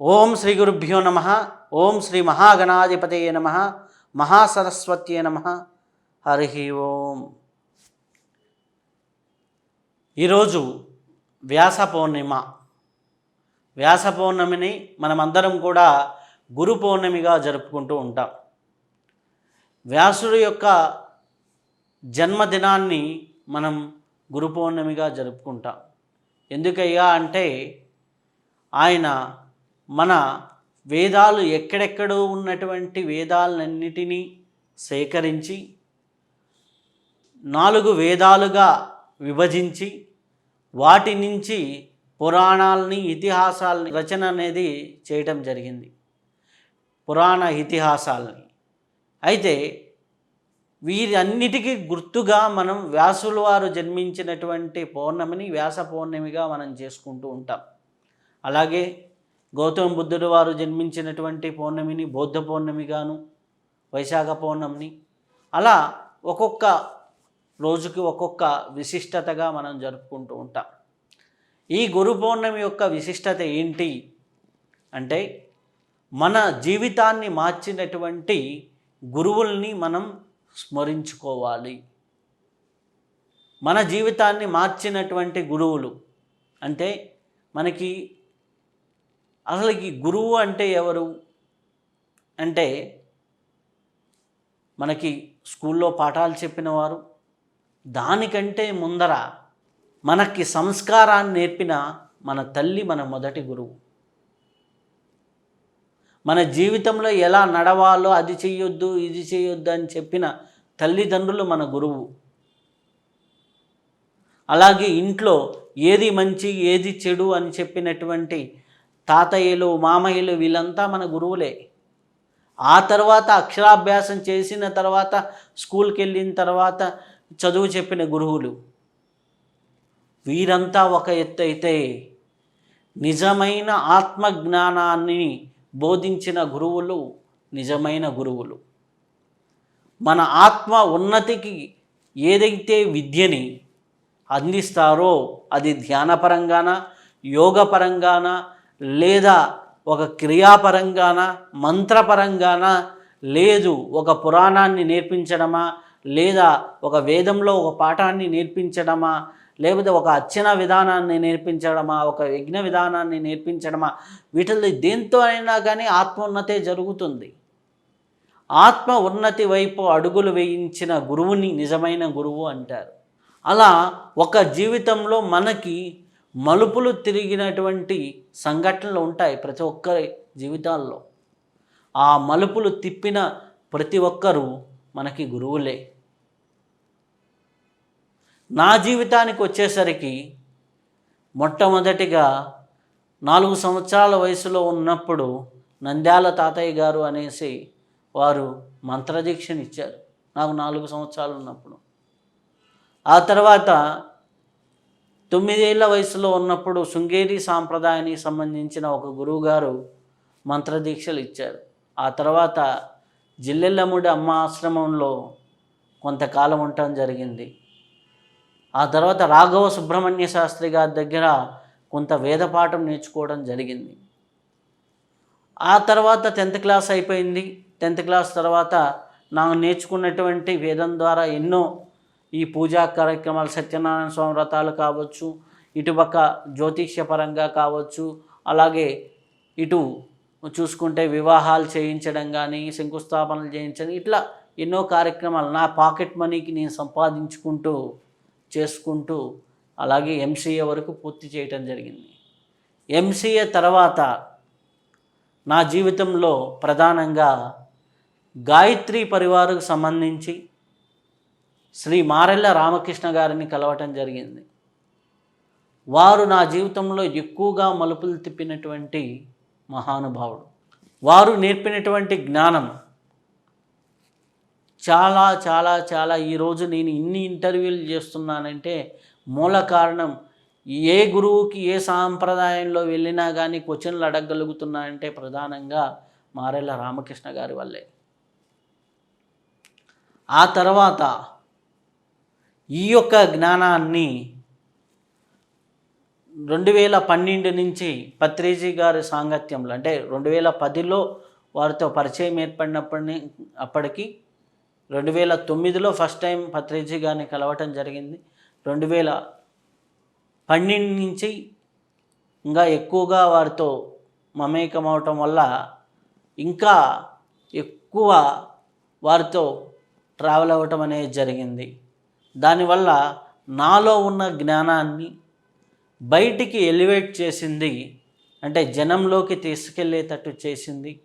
ఓం శ్రీ గురుభ్యో నమ. ఓం శ్రీ మహాగణాధిపతయే నమ. మహాసరస్వత్యే నమ. హరి ఓం. ఈరోజు వ్యాస పౌర్ణిమ. వ్యాస పౌర్ణమిని మనమందరం కూడా గురు పౌర్ణమిగా జరుపుకుంటూ ఉంటాం. వ్యాసుడు యొక్క జన్మదినాన్ని మనం గురు పౌర్ణమిగా జరుపుకుంటాం. ఎందుకయ్యా అంటే ఆయన మన వేదాలు ఎక్కడెక్కడో ఉన్నటువంటి వేదాలన్నిటినీ సేకరించి నాలుగు వేదాలుగా విభజించి వాటి నుంచి పురాణాలని ఇతిహాసాలని రచన అనేది చేయటం జరిగింది. పురాణ ఇతిహాసాలని. అయితే వీరన్నిటికీ గుర్తుగా మనం వ్యాసుల వారు జన్మించినటువంటి పౌర్ణమిని వ్యాస పౌర్ణమిగా మనం చేసుకుంటూ ఉంటాం. అలాగే గౌతమ బుద్ధుడు వారు జన్మించినటువంటి పౌర్ణమిని బౌద్ధ పౌర్ణమిగాను వైశాఖ పౌర్ణమిని అలా ఒక్కొక్క రోజుకి ఒక్కొక్క విశిష్టతగా మనం జరుపుకుంటూ ఉంటాం. ఈ గురు పౌర్ణమి యొక్క విశిష్టత ఏంటి అంటే మన జీవితాన్ని మార్చినటువంటి గురువుల్ని మనం స్మరించుకోవాలి. మన జీవితాన్ని మార్చినటువంటి గురువులు అంటే మనకి అసలు ఈ గురువు అంటే ఎవరు? అంటే మనకి స్కూల్లో పాఠాలు చెప్పిన వారు దానికంటే ముందర మనకి సంస్కారాన్ని నేర్పిన మన తల్లి మన మొదటి గురువు. మన జీవితంలో ఎలా నడవాలో అది చేయొద్దు ఇది చేయొద్దు అని చెప్పిన తల్లిదండ్రులు మన గురువు. అలాగే ఇంట్లో ఏది మంచి ఏది చెడు అని చెప్పినటువంటి తాతయ్యలు మామయ్యలు వీళ్ళంతా మన గురువులే. ఆ తర్వాత అక్షరాభ్యాసం చేసిన తర్వాత స్కూల్కి వెళ్ళిన తర్వాత చదువు చెప్పిన గురువులు. వీరంతా ఒక ఎత్తు అయితే నిజమైన ఆత్మజ్ఞానాన్ని బోధించిన గురువులు నిజమైన గురువులు. మన ఆత్మ ఉన్నతికి ఏదైతే విద్యని అందిస్తారో అది ధ్యానపరంగాన యోగపరంగాన లేదా ఒక క్రియాపరంగాన మంత్రపరంగాన లేదు ఒక పురాణాన్ని నేర్పించడమా లేదా ఒక వేదంలో ఒక పాఠాన్ని నేర్పించడమా లేకపోతే ఒక అర్చన విధానాన్ని నేర్పించడమా ఒక యజ్ఞ విధానాన్ని నేర్పించడమా వీటిల్లో దేంతో అయినా కానీ ఆత్మోన్నతే జరుగుతుంది. ఆత్మ ఉన్నతి వైపు అడుగులు వేయించిన గురువుని నిజమైన గురువు అంటారు. అలా ఒక జీవితంలో మనకి మలుపులు తిరిగినటువంటి సంఘటనలు ఉంటాయి ప్రతి ఒక్కరి జీవితాల్లో. ఆ మలుపులు తిప్పిన ప్రతి ఒక్కరూ మనకి గురువులే. నా జీవితానికి వచ్చేసరికి మొట్టమొదటిగా నాలుగు సంవత్సరాల వయసులో ఉన్నప్పుడు నంద్యాల తాతయ్య గారు అనేసి వారు మంత్రదీక్షను ఇచ్చారు నాకు నాలుగు సంవత్సరాలు ఉన్నప్పుడు. ఆ తర్వాత తొమ్మిదేళ్ళ వయసులో ఉన్నప్పుడు శృంగేరి సాంప్రదాయానికి సంబంధించిన ఒక గురువుగారు మంత్రదీక్షలు ఇచ్చారు. ఆ తర్వాత జిల్లెల్లముడి అమ్మ ఆశ్రమంలో కొంతకాలం ఉండటం జరిగింది. ఆ తర్వాత రాఘవ సుబ్రహ్మణ్య శాస్త్రి గారి దగ్గర కొంత వేదపాఠం నేర్చుకోవడం జరిగింది. ఆ తర్వాత టెన్త్ క్లాస్ అయిపోయింది. టెన్త్ క్లాస్ తర్వాత నాకు నేర్చుకున్నటువంటి వేదం ద్వారా ఎన్నో ఈ పూజా కార్యక్రమాలు సత్యనారాయణ స్వామి వ్రతాలు కావచ్చు ఇటుపక్క జ్యోతిష్యపరంగా కావచ్చు అలాగే ఇటు చూసుకుంటే వివాహాలు చేయించడం కానీ శంకుస్థాపనలు చేయించడం ఇట్లా ఎన్నో కార్యక్రమాలు నా పాకెట్ మనీకి నేను సంపాదించుకుంటూ చేసుకుంటూ అలాగే ఎంసీఏ వరకు పూర్తి చేయటం జరిగింది. ఎంసీఏ తర్వాత నా జీవితంలో ప్రధానంగా గాయత్రి పరివారకు సంబంధించి శ్రీ మారెల్ల రామకృష్ణ గారిని కలవటం జరిగింది. వారు నా జీవితంలో ఎక్కువగా మలుపులు తిప్పినటువంటి మహానుభావుడు. వారు నేర్పినటువంటి జ్ఞానం. చాలా చాలా చాలా ఈరోజు నేను ఇన్ని ఇంటర్వ్యూలు చేస్తున్నానంటే మూల కారణం ఏ గురువుకి ఏ సాంప్రదాయంలో వెళ్ళినా కానీ క్వశ్చన్లు అడగగలుగుతున్నానంటే ప్రధానంగా మారెల్ల రామకృష్ణ గారి వల్లే. ఆ తర్వాత ఈ యొక్క జ్ఞానాన్ని రెండు వేల పన్నెండు నుంచి పత్రేజీ గారి సాంగత్యంలో అంటే రెండు వేల పదిలో వారితో పరిచయం ఏర్పడినప్పటి అప్పటికి రెండు వేల తొమ్మిదిలో ఫస్ట్ టైం పత్రేజీ గారిని కలవటం జరిగింది. రెండు వేల పన్నెండు నుంచి ఇంకా ఎక్కువగా వారితో మమేకం అవటం వల్ల ఇంకా ఎక్కువ వారితో ట్రావెల్ అవ్వటం అనేది జరిగింది. దానివల్ల నాలో ఉన్న జ్ఞానాన్ని బయటికి ఎలివేట్ చేసింది అంటే జనంలోకి తీసుకెళ్ళేటట్టు చేసింది.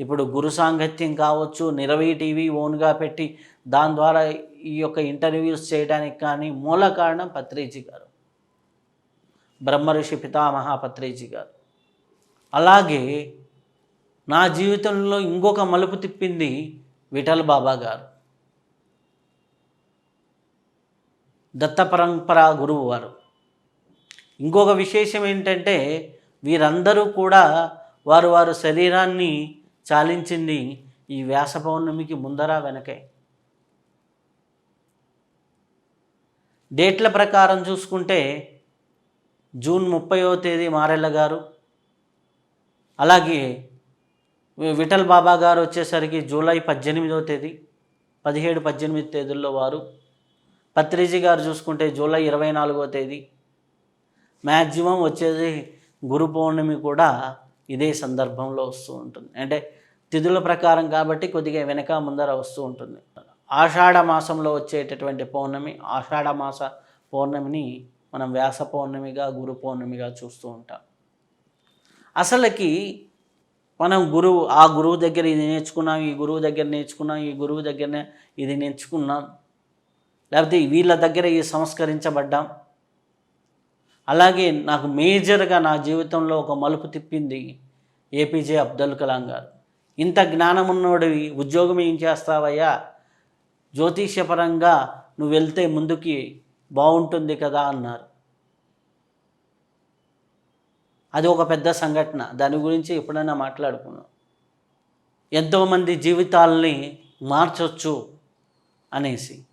ఇప్పుడు గురు సాంగత్యం కావచ్చు నిరవై టీవీ ఓన్గా పెట్టి దాని ద్వారా ఈ యొక్క ఇంటర్వ్యూస్ చేయడానికి కానీ మూల కారణం పత్రేజీ గారు. బ్రహ్మర్షి పితామహ పత్రేజీ గారు. అలాగే నా జీవితంలో ఇంకొక మలుపు తిప్పింది విఠల్ బాబా గారు. దత్త పరంపర గురువు వారు. ఇంకొక విశేషం ఏంటంటే వీరందరూ కూడా వారు వారు శరీరాన్ని చాలించింది ఈ వ్యాస పౌర్ణమికి ముందర వెనకే. డేట్ల ప్రకారం చూసుకుంటే జూన్ ముప్పైవ తేదీ మారెళ్ళ గారు అలాగే విఠల్ బాబా గారు వచ్చేసరికి జూలై పద్దెనిమిదవ తేదీ పదిహేడు పద్దెనిమిది తేదీల్లో వారు పత్రిజీ గారు చూసుకుంటే జూలై ఇరవై నాలుగో తేదీ. మ్యాక్సిమం వచ్చేది గురు పౌర్ణమి కూడా ఇదే సందర్భంలో వస్తూ ఉంటుంది. అంటే తిథుల ప్రకారం కాబట్టి కొద్దిగా వెనక ముందర వస్తూ ఉంటుంది. ఆషాఢ మాసంలో వచ్చేటటువంటి పౌర్ణమి ఆషాఢ మాస పౌర్ణమిని మనం వ్యాస పౌర్ణమిగా గురు పౌర్ణమిగా చూస్తూ ఉంటాం. అసలుకి మనం గురువు ఆ గురువు దగ్గర ఇది నేర్చుకున్నాం ఈ గురువు దగ్గర నేర్చుకున్నాం ఈ గురువు దగ్గరనే ఇది నేర్చుకున్నాం లేకపోతే వీళ్ళ దగ్గర ఇవి సంస్కరించబడ్డాం. అలాగే నాకు మేజర్గా నా జీవితంలో ఒక మలుపు తిప్పింది ఏపీజే అబ్దుల్ కలాం గారు. ఇంత జ్ఞానం ఉన్నోడివి ఉద్యోగం ఏం చేస్తావయ్యా? జ్యోతిష్యపరంగా నువ్వు వెళ్తే ముందుకి బాగుంటుంది కదా అన్నారు. అది ఒక పెద్ద సంఘటన. దాని గురించి ఎప్పుడైనా మాట్లాడుకున్నాం ఎంతోమంది జీవితాలని మార్చొచ్చు అనేసి.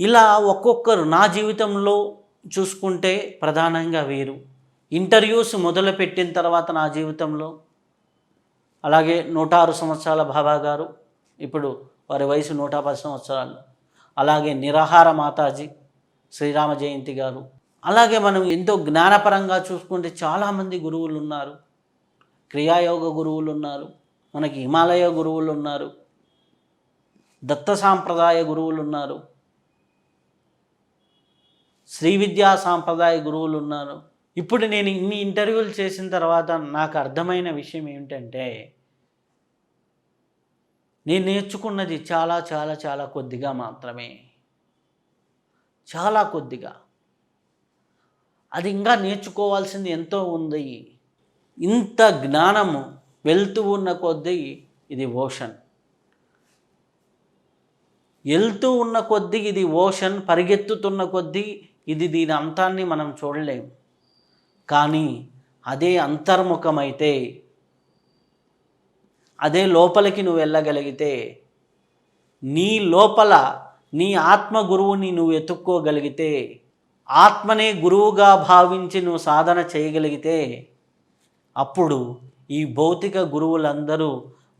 ఇలా ఒక్కొక్కరు నా జీవితంలో చూసుకుంటే ప్రధానంగా వీరు. ఇంటర్వ్యూస్ మొదలుపెట్టిన తర్వాత నా జీవితంలో అలాగే నూట ఆరు సంవత్సరాల బాబా గారు ఇప్పుడు వారి వయసు నూట పది సంవత్సరాలు. అలాగే నిరాహార మాతాజీ శ్రీరామ జయంతి గారు. అలాగే మనం ఎంతో జ్ఞానపరంగా చూసుకుంటే చాలామంది గురువులు ఉన్నారు. క్రియాయోగ గురువులు ఉన్నారు. మనకి హిమాలయ గురువులు ఉన్నారు. దత్త సాంప్రదాయ గురువులు ఉన్నారు. శ్రీ విద్యా సాంప్రదాయ గురువులు ఉన్నారు. ఇప్పుడు నేను ఇన్ని ఇంటర్వ్యూలు చేసిన తర్వాత నాకు అర్థమైన విషయం ఏమిటంటే నేను నేర్చుకున్నది చాలా చాలా చాలా కొద్దిగా మాత్రమే. చాలా కొద్దిగా. అది ఇంకా నేర్చుకోవాల్సింది ఎంతో ఉంది. ఇంత జ్ఞానము వెళ్తూ ఉన్న కొద్దీ ఇది ఓషన్. వెళ్తూ ఉన్న కొద్దీ ఇది ఓషన్ పరిగెత్తుతున్న కొద్దీ ఇది దీని అంతాన్ని మనం చూడలేం. కానీ అదే అంతర్ముఖమైతే అదే లోపలికి నువ్వు వెళ్ళగలిగితే నీ లోపల నీ ఆత్మ గురువుని నువ్వు ఎత్తుక్కోగలిగితే ఆత్మనే గురువుగా భావించి నువ్వు సాధన చేయగలిగితే అప్పుడు ఈ భౌతిక గురువులందరూ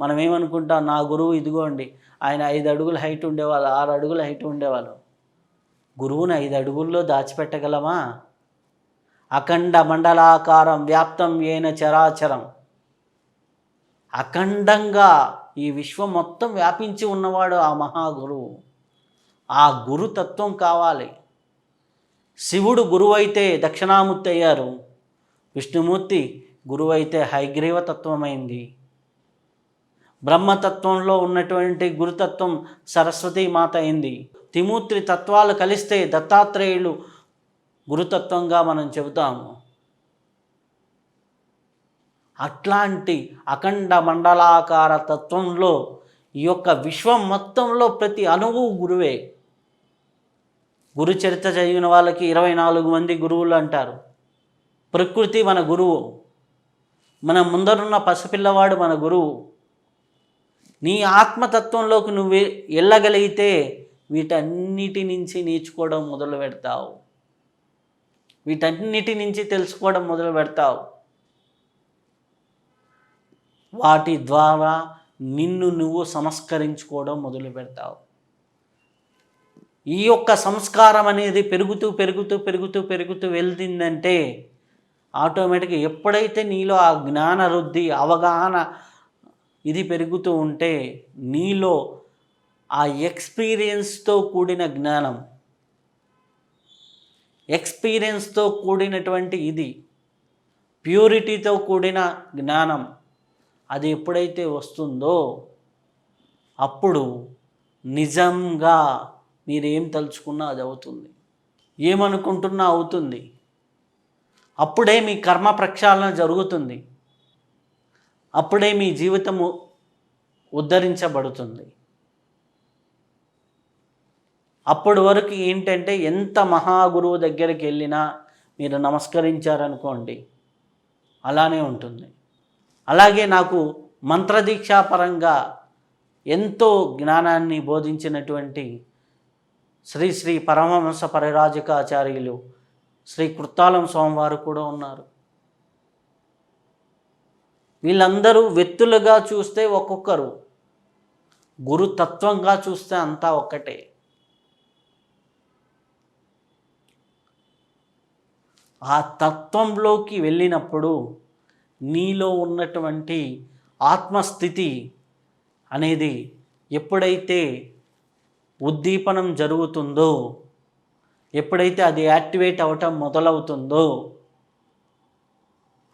మనం ఏమనుకుంటాం నా గురువు ఇదిగోండి ఆయన ఐదు అడుగుల హైట్ ఉండేవాళ్ళు ఆరు అడుగుల హైట్ ఉండేవాళ్ళు. గురువుని ఐదు అడుగుల్లో దాచిపెట్టగలమా? అఖండ మండలాకారం వ్యాప్తం ఏన చరాచరం. అఖండంగా ఈ విశ్వం మొత్తం వ్యాపించి ఉన్నవాడు ఆ మహాగురువు. ఆ గురుతత్వం కావాలి. శివుడు గురువైతే దక్షిణామూర్తి అయ్యారు. విష్ణుమూర్తి గురువైతే హైగ్రీవతత్వమైంది బ్రహ్మతత్వంలో ఉన్నటువంటి గురుతత్వం సరస్వతీ మాత అయింది. త్రిమూర్తి తత్వాలు కలిస్తే దత్తాత్రేయులు గురుతత్వంగా మనం చెబుతాము. అట్లాంటి అఖండ మండలాకార తత్వంలో ఈ యొక్క విశ్వం మొత్తంలో ప్రతి అణువు గురువే. గురు చరిత్ర చదివిన వాళ్ళకి ఇరవై నాలుగు మంది గురువులు అంటారు. ప్రకృతి మన గురువు. మన ముందరున్న పసిపిల్లవాడు మన గురువు. నీ ఆత్మతత్వంలోకి నువ్వు వెళ్ళగలిగితే వీటన్నిటి నుంచి నేర్చుకోవడం మొదలు పెడతావు. వీటన్నిటి నుంచి తెలుసుకోవడం మొదలు పెడతావు. వాటి ద్వారా నిన్ను నువ్వు సంస్కరించుకోవడం మొదలు పెడతావు. ఈ యొక్క సంస్కారం అనేది పెరుగుతూ పెరుగుతూ పెరుగుతూ పెరుగుతూ వెళ్తుందంటే ఆటోమేటిక్గా ఎప్పుడైతే నీలో ఆ జ్ఞాన వృద్ధి అవగాహన ఇది పెరుగుతూ ఉంటే నీలో ఆ ఎక్స్పీరియన్స్తో కూడిన జ్ఞానం ఎక్స్పీరియన్స్తో కూడినటువంటి ఇది ప్యూరిటీతో కూడిన జ్ఞానం అది ఎప్పుడైతే వస్తుందో అప్పుడు నిజంగా మీరేం తలుచుకున్నా అది అవుతుంది. ఏమనుకుంటున్నా అవుతుంది. అప్పుడే మీ కర్మ ప్రక్షాళన జరుగుతుంది. అప్పుడే మీ జీవితము ఉద్ధరించబడుతుంది. అప్పటి వరకు ఏంటంటే ఎంత మహాగురువు దగ్గరికి వెళ్ళినా మీరు నమస్కరించారనుకోండి అలానే ఉంటుంది. అలాగే నాకు మంత్రదీక్షాపరంగా ఎంతో జ్ఞానాన్ని బోధించినటువంటి శ్రీ శ్రీ పరమహంస పరిరాజకాచార్యులు శ్రీ కృత్తాలం స్వామివారు కూడా ఉన్నారు. వీళ్ళందరూ వ్యక్తులుగా చూస్తే ఒక్కొక్కరు గురుతత్వంగా చూస్తే అంతా ఒక్కటే. ఆ తత్వంలోకి వెళ్ళినప్పుడు నీలో ఉన్నటువంటి ఆత్మస్థితి అనేది ఎప్పుడైతే ఉద్దీపనం జరుగుతుందో ఎప్పుడైతే అది యాక్టివేట్ అవ్వటం మొదలవుతుందో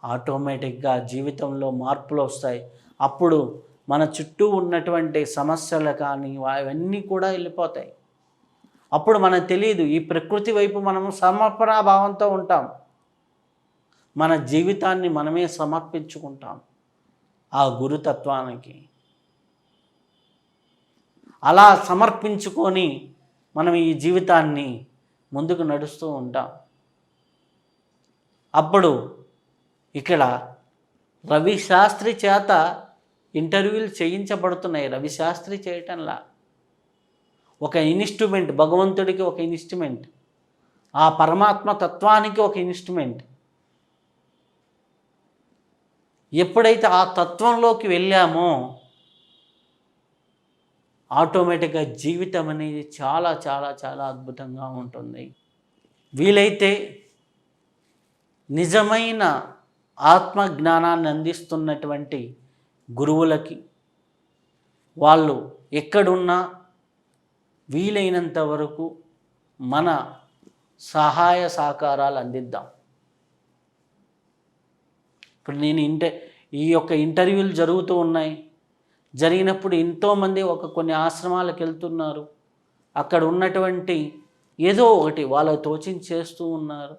ఆటోమేటిక్గా జీవితంలో మార్పులు వస్తాయి. అప్పుడు మన చుట్టూ ఉన్నటువంటి సమస్యలు కానీ అవన్నీ కూడా వెళ్ళిపోతాయి. అప్పుడు మనకు తెలియదు. ఈ ప్రకృతి వైపు మనం సమర్పణ భావంతో ఉంటాం. మన జీవితాన్ని మనమే సమర్పించుకుంటాం. ఆ గురుతత్వానికి. అలా సమర్పించుకొని మనం ఈ జీవితాన్ని ముందుకు నడుస్తూ ఉంటాం. అప్పుడు ఇక్కడ రవి శాస్త్రి చేత ఇంటర్వ్యూలు చేయించబడుతున్నాయి. రవి శాస్త్రి చేయటంలా. ఒక ఇన్స్ట్రుమెంట్ భగవంతుడికి ఒక ఇన్స్ట్రుమెంట్. ఆ పరమాత్మ తత్వానికి ఒక ఇన్స్ట్రుమెంట్. ఎప్పుడైతే ఆ తత్వంలోకి వెళ్ళామో ఆటోమేటిక్గా జీవితం అనేది చాలా చాలా చాలా అద్భుతంగా ఉంటుంది. వీలైతే నిజమైన ఆత్మ జ్ఞానాన్ని అందిస్తున్నటువంటి గురువులకి వాళ్ళు ఎక్కడున్నా వీలైనంత వరకు మన సహాయ సహకారాలు అందిద్దాం. ఇప్పుడు నేను ఇంట ఈ యొక్క ఇంటర్వ్యూలు జరుగుతూ ఉన్నాయి. జరిగినప్పుడు ఎంతోమంది ఒక కొన్ని ఆశ్రమాలకు వెళ్తున్నారు. అక్కడ ఉన్నటువంటి ఏదో ఒకటి వాళ్ళ తోచించి చేస్తూ ఉన్నారు.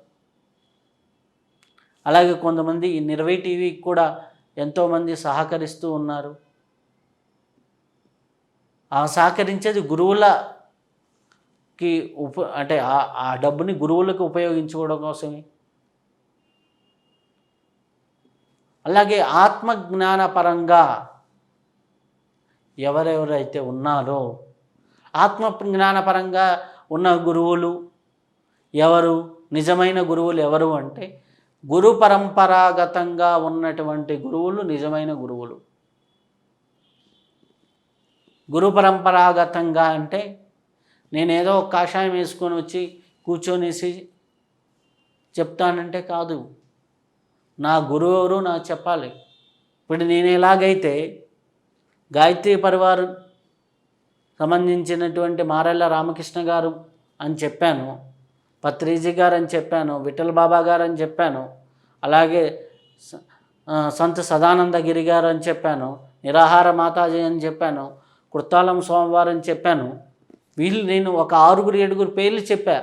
అలాగే కొంతమంది ఈ నిర్వై టీవీకి కూడా ఎంతోమంది సహకరిస్తూ ఉన్నారు. ఆ సహకరించేది గురువుల గురువులకి ఉప అంటే ఆ- ఆ డబ్బుని గురువులకు ఉపయోగించుకోవడం కోసమే. అలాగే ఆత్మజ్ఞానపరంగా ఎవరెవరైతే ఉన్నారో ఆత్మ జ్ఞానపరంగా ఉన్న గురువులు ఎవరు? నిజమైన గురువులు ఎవరు అంటే గురు పరంపరాగతంగా ఉన్నటువంటి గురువులు నిజమైన గురువులు. గురు పరంపరాగతంగా అంటే నేనేదో ఒక కాషాయం వేసుకొని వచ్చి కూర్చొనేసి చెప్తానంటే కాదు. నా గురువు ఎవరు నాకు చెప్పాలి. ఇప్పుడు నేను ఎలాగైతే గాయత్రి పరివారం సంబంధించినటువంటి మారెళ్ళ రామకృష్ణ గారు అని చెప్పాను పత్రిజీ గారు అని చెప్పాను విఠల్ బాబా గారు అని చెప్పాను అలాగే సంత సదానందగిరి గారు అని చెప్పాను నిరాహార మాతాజీ అని చెప్పాను కృతాలం స్వామివారు అని చెప్పాను వీళ్ళు నేను ఒక ఆరుగురు ఏడుగురు పేర్లు చెప్పా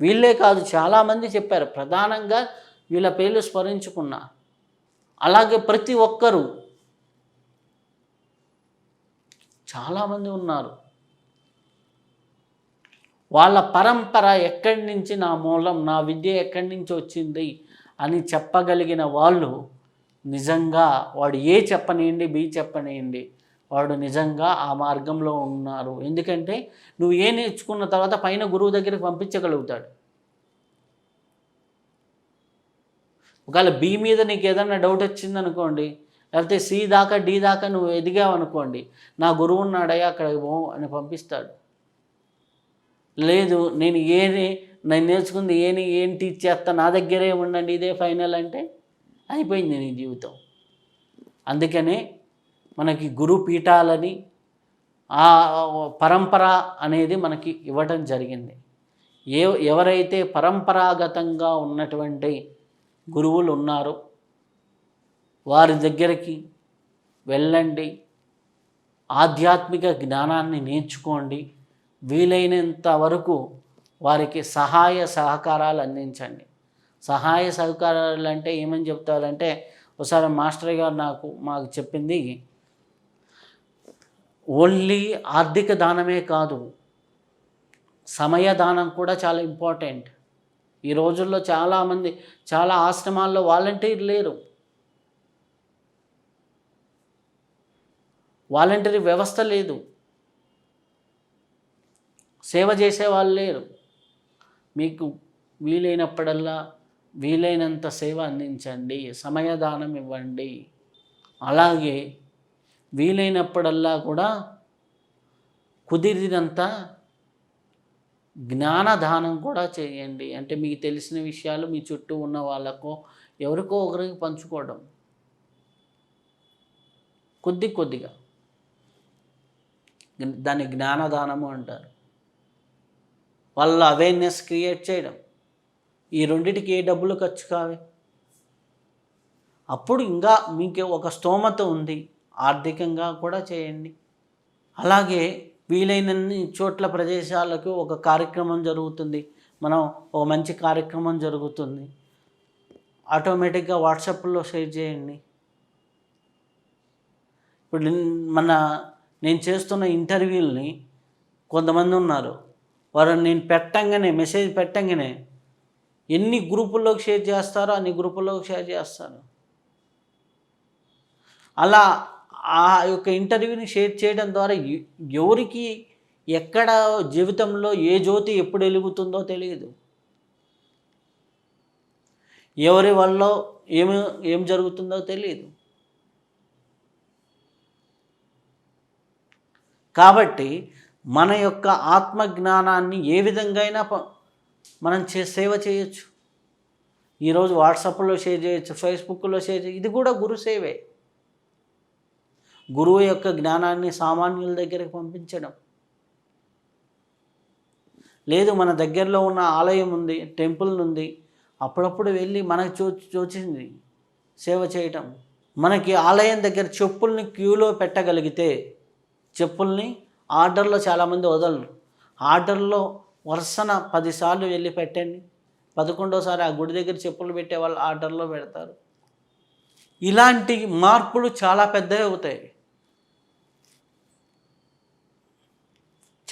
వీళ్ళే కాదు చాలామంది చెప్పారు. ప్రధానంగా వీళ్ళ పేర్లు స్మరించుకున్నా. అలాగే ప్రతి ఒక్కరూ చాలామంది ఉన్నారు. వాళ్ళ పరంపర ఎక్కడి నుంచి నా మూలం నా విద్య ఎక్కడి నుంచి వచ్చింది అని చెప్పగలిగిన వాళ్ళు నిజంగా వాడు ఏ చెప్పనియండి బి చెప్పనియండి వాడు నిజంగా ఆ మార్గంలో ఉన్నారు. ఎందుకంటే నువ్వు ఏ నేర్చుకున్న తర్వాత పైన గురువు దగ్గరికి పంపించగలుగుతాడు. ఒకవేళ బి మీద నీకు ఏదైనా డౌట్ వచ్చిందనుకోండి లేకపోతే సి దాకా డి దాకా నువ్వు ఎదిగావు అనుకోండి నా గురువు ఉన్నాడయ్యా అక్కడ పో అని పంపిస్తాడు. లేదు నేను ఏని నేను నేర్చుకుంది ఏని ఏం టీచ్ చేస్తా నా దగ్గరే ఉండండి ఇదే ఫైనల్ అంటే అయిపోయింది నీ జీవితం. అందుకనే మనకి గురు పీఠాలని ఆ పరంపర అనేది మనకి ఇవ్వటం జరిగింది. ఏ ఎవరైతే పరంపరాగతంగా ఉన్నటువంటి గురువులు ఉన్నారో వారి దగ్గరికి వెళ్ళండి. ఆధ్యాత్మిక జ్ఞానాన్ని నేర్చుకోండి. వీలైనంత వరకు వారికి సహాయ సహకారాలు అందించండి. సహాయ సహకారాలు అంటే ఏమని చెప్తారంటే ఒకసారి మాస్టర్ గారు నాకు మాకు చెప్పింది ఓన్లీ ఆర్థిక దానమే కాదు సమయ దానం కూడా చాలా ఇంపార్టెంట్. ఈ రోజుల్లో చాలామంది చాలా ఆశ్రమాల్లో వాలంటీర్ లేరు. వాలంటరీ వ్యవస్థ లేదు. సేవ చేసే వాళ్ళు లేరు. మీకు వీలైనప్పుడల్లా వీలైనంత సేవ అందించండి సమయదానం ఇవ్వండి. అలాగే వీలైనప్పుడల్లా కూడా కుదిరినంత జ్ఞానదానం కూడా చేయండి. అంటే మీకు తెలిసిన విషయాలు మీ చుట్టూ ఉన్న వాళ్ళకో ఎవరికో ఒకరికి పంచుకోవడం. కొద్ది కొద్దిగా. దాన్ని జ్ఞానదానము అంటారు. వాళ్ళ అవేర్నెస్ క్రియేట్ చేయడం. ఈ రెండిటికి ఏ డబ్బులు ఖర్చు కావే? అప్పుడు ఇంకా మీకు ఒక స్తోమత ఉంది. ఆర్థికంగా కూడా చేయండి. అలాగే వీలైనన్ని చోట్ల ప్రదేశాలకు ఒక కార్యక్రమం జరుగుతుంది. మనం ఒక మంచి కార్యక్రమం జరుగుతుంది. ఆటోమేటిక్గా వాట్సాప్లో షేర్ చేయండి. ఇప్పుడు మన నేను చేస్తున్న ఇంటర్వ్యూల్ని కొంతమంది ఉన్నారు. వారు నేను పెట్టంగానే మెసేజ్ పెట్టంగానే ఎన్ని గ్రూపుల్లోకి షేర్ చేస్తారో అన్ని గ్రూపుల్లోకి షేర్ చేస్తారు. అలా ఆ యొక్క ఇంటర్వ్యూని షేర్ చేయడం ద్వారా ఎవరికి ఎక్కడ జీవితంలో ఏ జ్యోతి ఎప్పుడు వెలుగుతుందో తెలియదు. ఎవరి వల్ల ఏమి ఏం జరుగుతుందో తెలియదు. కాబట్టి మన యొక్క ఆత్మజ్ఞానాన్ని ఏ విధంగా అయినా ప- మనం చే సేవ చేయొచ్చు. ఈరోజు వాట్సాప్లో షేర్ చేయొచ్చు ఫేస్బుక్లో షేర్ చేయొచ్చు ఇది కూడా గురు సేవే. గురువు యొక్క జ్ఞానాన్ని సామాన్యుల దగ్గరికి పంపించడం. లేదు మన దగ్గరలో ఉన్న ఆలయం ఉంది టెంపుల్ ఉంది అప్పుడప్పుడు వెళ్ళి మనకు చూ చూచింది సేవ చేయటం. మనకి ఆలయం దగ్గర చెప్పుల్ని క్యూలో పెట్టగలిగితే చెప్పుల్ని ఆర్డర్లో చాలామంది వదలరు. ఆర్డర్లో వరుసన పదిసార్లు వెళ్ళి పెట్టండి. పదకొండోసారి ఆ గుడి దగ్గర చెప్పులు పెట్టే వాళ్ళు ఆర్డర్లో పెడతారు. ఇలాంటి మార్పులు చాలా పెద్దవి అవుతాయి.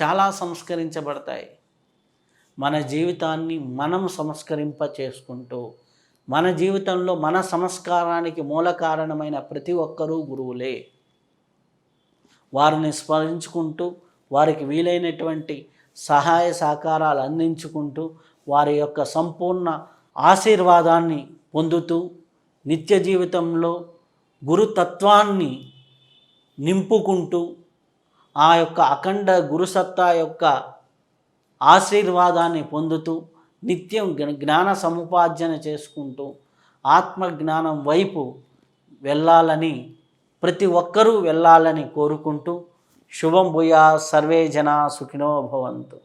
చాలా సంస్కరించబడతాయి. మన జీవితాన్ని మనం సంస్కరింప చేసుకుంటూ మన జీవితంలో మన సంస్కారానికి మూల కారణమైన ప్రతి ఒక్కరూ గురువులే. వారిని స్మరించుకుంటూ వారికి వీలైనటువంటి సహాయ సహకారాలు అందించుకుంటూ వారి యొక్క సంపూర్ణ ఆశీర్వాదాన్ని పొందుతూ నిత్య జీవితంలో గురుతత్వాన్ని నింపుకుంటూ ఆ యొక్క అఖండ గురుసత్తా యొక్క ఆశీర్వాదాన్ని పొందుతూ నిత్యం జ్ఞాన సముపార్జన చేసుకుంటూ ఆత్మజ్ఞానం వైపు వెళ్ళాలని ప్రతి ఒక్కరూ వెళ్ళాలని కోరుకుంటూ శుభం భూయా సర్వే జనా సుఖినో భవంతు.